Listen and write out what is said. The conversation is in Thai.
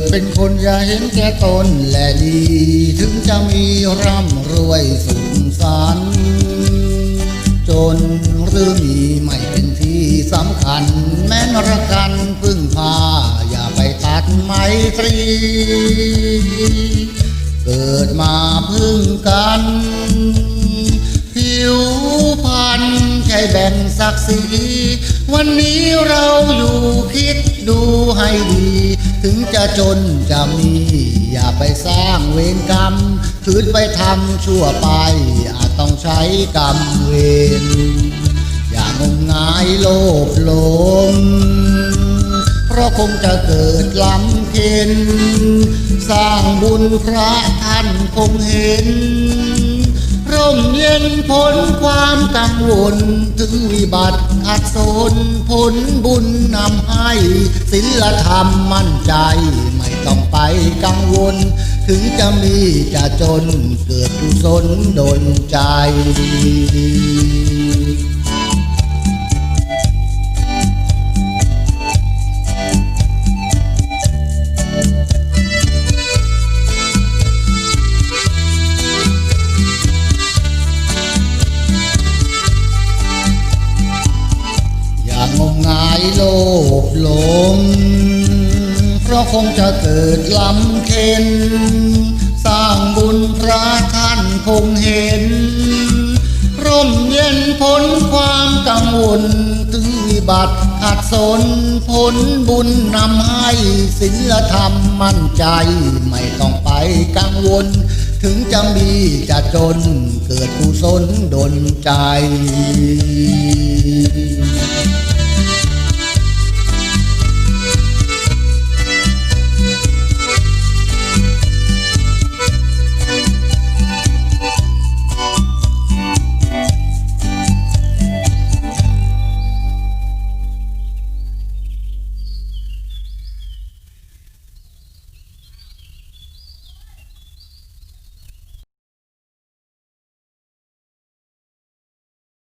ดเป็นคนอย่าเห็นแก่ตนและดี ถึงจะมีร่ำรวยสุขสันต์จนหรือมีไม่เป็นที่สำคัญ แม้นรักกันพึ่งพา อย่าไปตัดไมตรี เกิดมาพึ่งกัน ผิวพันธุ์ใช่แบ่งศักดิ์ศรีวันนี้เราอยู่คิดดูให้ดี ถึงจะจนจะมี อย่าไปสร้างเวรกรรมคืนไปทำชั่วไป อาจต้องใช้กรรมเวรอย่างมงายโลภหลงเพราะคงจะเกิดลำเค็นสร้างบุญพระท่านคงเห็น ร่มเย็นพ้นความกังวล ถึงวิบัติขัดสนผลบุญนำให้ศีลธรรมมั่นใจ ไม่ต้องไปกังวล ถึงจะมีจะจนเกิดกุศลดลใจ หลง เพราะคงจะเกิดลำเค็น สร้างบุญพระท่านคงเห็น ร่มเย็นพ้นความกังวลถึงวิบัติขัดสนผลบุญนำให้ศีลธรรมมั่นใจ ไม่ต้องไปกังวล ถึงจะมีจะจนเกิดกุศลดลใจ